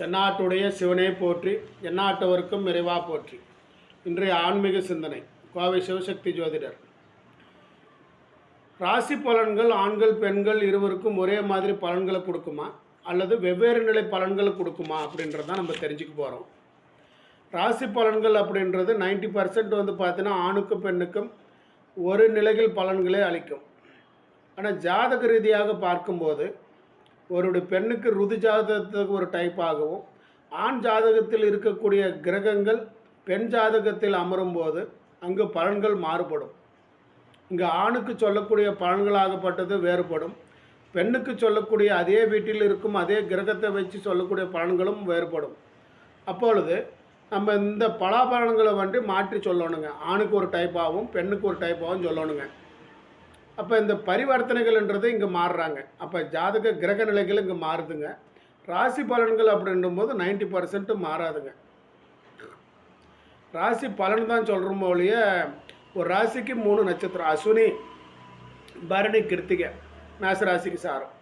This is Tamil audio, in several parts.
தென்னாட்டுடைய சிவனே போற்றி எந்நாட்டவருக்கும் இறைவா போற்றி. இன்றைய ஆன்மீக சிந்தனை கோவை சிவசக்தி ஜோதிடர். ராசி பலன்கள் ஆண்கள் பெண்கள் இருவருக்கும் ஒரே மாதிரி பலன்களை கொடுக்குமா? அல்லது வெவ்வேறு நிலை பலன்களை கொடுக்குமா? அப்படின்றத நம்ம தெரிஞ்சுக்க போகிறோம் ராசி பலன்கள் அப்படின்றது 90% பர்சன்ட் வந்து பார்த்தீங்கன்னா ஆணுக்கும் பெண்ணுக்கும் ஒரு நிலையில் பலன்களே அளிக்கும். ஆனால் ஜாதக ரீதியாக பார்க்கும்போது ஒரு பெண்ணுக்கு ருது ஜாதகத்துக்கு ஒரு டைப்பாகவும் ஆண் ஜாதகத்தில் இருக்கக்கூடிய கிரகங்கள் பெண் ஜாதகத்தில் அமரும் போது அங்கு பலன்கள் மாறுபடும். இங்கே ஆணுக்கு சொல்லக்கூடிய பலன்களாகப்பட்டது வேறுபடும். பெண்ணுக்கு சொல்லக்கூடிய அதே வீட்டில் இருக்கும் அதே கிரகத்தை வச்சு சொல்லக்கூடிய பலன்களும் வேறுபடும். அப்பொழுது நம்ம இந்த பலாபலன்களை வந்து மாற்றி சொல்லணுங்க. ஆணுக்கு ஒரு டைப்பாகவும் பெண்ணுக்கு ஒரு டைப்பாகவும் சொல்லணுங்க. அப்போ இந்த பரிவர்த்தனைகள்ன்றது இங்கே மாறுறாங்க. அப்போ ஜாதக கிரக நிலைகள் இங்கே மாறுதுங்க. ராசி பலன்கள் அப்படின்னும் போது நைன்டி பர்சன்ட் மாறாதுங்க. ராசி பலன் தான் சொல்கிறோம் ஒழிய ஒரு ராசிக்கு மூணு நட்சத்திரம் அஸ்வினி பரணி கிருத்திகை மேச ராசிக்கு சாரம்.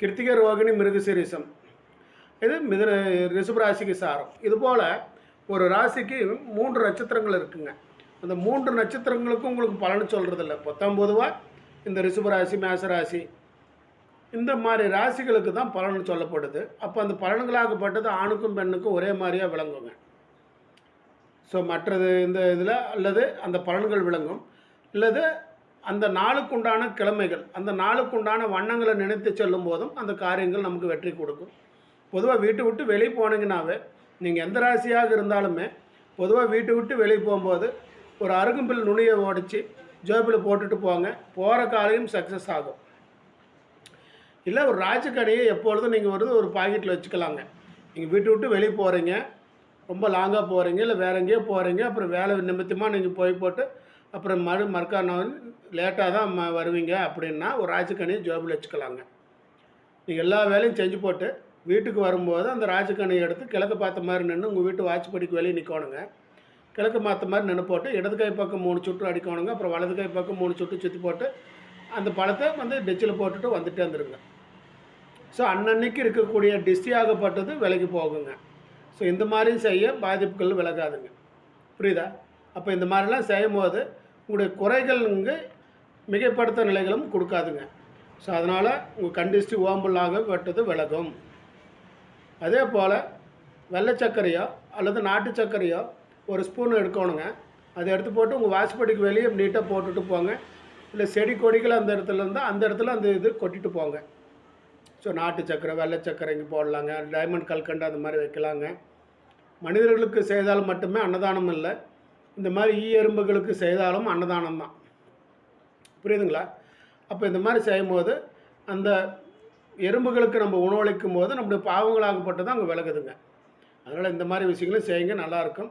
கிருத்திகை ரோகிணி மிருகசீரிசம். இது மிதுன ரிஷபராசிக்கு சாரம். இதுபோல் ஒரு ராசிக்கு மூன்று நட்சத்திரங்கள் இருக்குங்க. அந்த மூன்று நட்சத்திரங்களுக்கும் உங்களுக்கு பலன் சொல்கிறதில்ல பத்தொம்பதுவா இந்த ரிஷபராசி ராசி மேச ராசி இந்த மாதிரி ராசிகளுக்கு தான் பலன் சொல்லப்படுது. அப்போ அந்த பலன்களாகப்பட்டது ஆணுக்கும் பெண்ணுக்கும் ஒரே மாதிரியாக விளங்குங்க. ஸோ மற்றது இந்த இதில் அல்லது அந்த பலன்கள் விளங்கும். அல்லது அந்த நாளுக்குண்டான கிழமைகள் அந்த நாளுக்குண்டான வண்ணங்களை நினைத்து செல்லும் போதும் அந்த காரியங்கள் நமக்கு வெற்றி கொடுக்கும். பொதுவாக வீட்டை விட்டு வெளியே போனீங்கன்னாவே நீங்கள் எந்த ராசியாக இருந்தாலுமே பொதுவாக வீட்டை விட்டு வெளியே போகும்போது ஒரு அருகம்பில் நுனியை உடச்சி ஜோபியில் போட்டுட்டு போங்க. போகிற காலையும் சக்ஸஸ் ஆகும். இல்லை ஒரு ராஜக்கடையை எப்பொழுதும் நீங்கள் வந்து ஒரு பாக்கெட்டில் வச்சுக்கலாங்க. நீங்கள் வீட்டை விட்டு வெளியே போகிறீங்க ரொம்ப லாங்காக போகிறீங்க இல்லை வேற எங்கேயோ போகிறீங்க அப்புறம் வேலை நிமித்தமாக நீங்கள் போய் போட்டு அப்புறம் மறு மறுக்கான லேட்டாக தான் ம வருவீங்க அப்படின்னா ஒரு ராஜக்கணியை ஜோபில் வச்சுக்கலாங்க. நீங்கள் எல்லா வேலையும் செஞ்சு போட்டு வீட்டுக்கு வரும்போது அந்த ராஜக்கணியை எடுத்து கிழக்கு பார்த்த மாதிரி நின்று உங்கள் வீட்டு வாட்ச்படிக்கு வெளியே நிற்கணுங்க கிழக்கு மாற்ற மாதிரி நின்று போட்டு இடது கை பக்கம் மூணு சுற்று அடிக்கணுங்க அப்புறம் வலது கை பக்கம் மூணு சுற்று சுற்றி போட்டு அந்த பழத்தை வந்து டிச்சில் போட்டுட்டு வந்துட்டே வந்துடுங்க ஸோ அன்னன்னைக்கு இருக்கக்கூடிய டிஸ்டியாகப்பட்டது விலகி போகுங்க. ஸோ இந்த மாதிரி செய்ய பாதிப்புகள் விலகாதுங்க. புரியுதா? அப்போ இந்த மாதிரிலாம் செய்யும் போது உங்களுடைய குறைகள் இங்கே மிகைப்படுத்த நிலைகளும் கொடுக்காதுங்க. ஸோ அதனால் உங்கள் கண்டிஸ்டி ஓம்புள்ளாக வெட்டது விலகும். அதே போல் வெள்ளை சர்க்கரையோ அல்லது நாட்டு சர்க்கரையோ ஒரு ஸ்பூன் எடுக்கணுங்க. அதை எடுத்து போட்டு உங்கள் வாசப்படிக்கு வெளியே நீட்டாக போட்டுட்டு போங்க. இல்லை செடி கொடிகள் அந்த இடத்துல இருந்தால் அந்த இடத்துல அந்த இது கொட்டிட்டு போங்க. ஸோ நாட்டு சக்கரை வெள்ளை சக்கரை இங்கே போடலாங்க. டைமண்ட் கல்கண்டு அந்த மாதிரி வைக்கலாங்க. மனிதர்களுக்கு செய்தால் மட்டுமே அன்னதானம் இல்லை. இந்த மாதிரி ஈ எறும்புகளுக்கு செய்தாலும் அன்னதானம் தான். புரியுதுங்களா? அப்போ இந்த மாதிரி செய்யும்போது அந்த எறும்புகளுக்கு நம்ம உணவளிக்கும் போது நம்முடைய தான் அங்கே விலகுதுங்க. அதனால் இந்த மாதிரி விஷயங்களும் செய்யுங்க நல்லாயிருக்கும்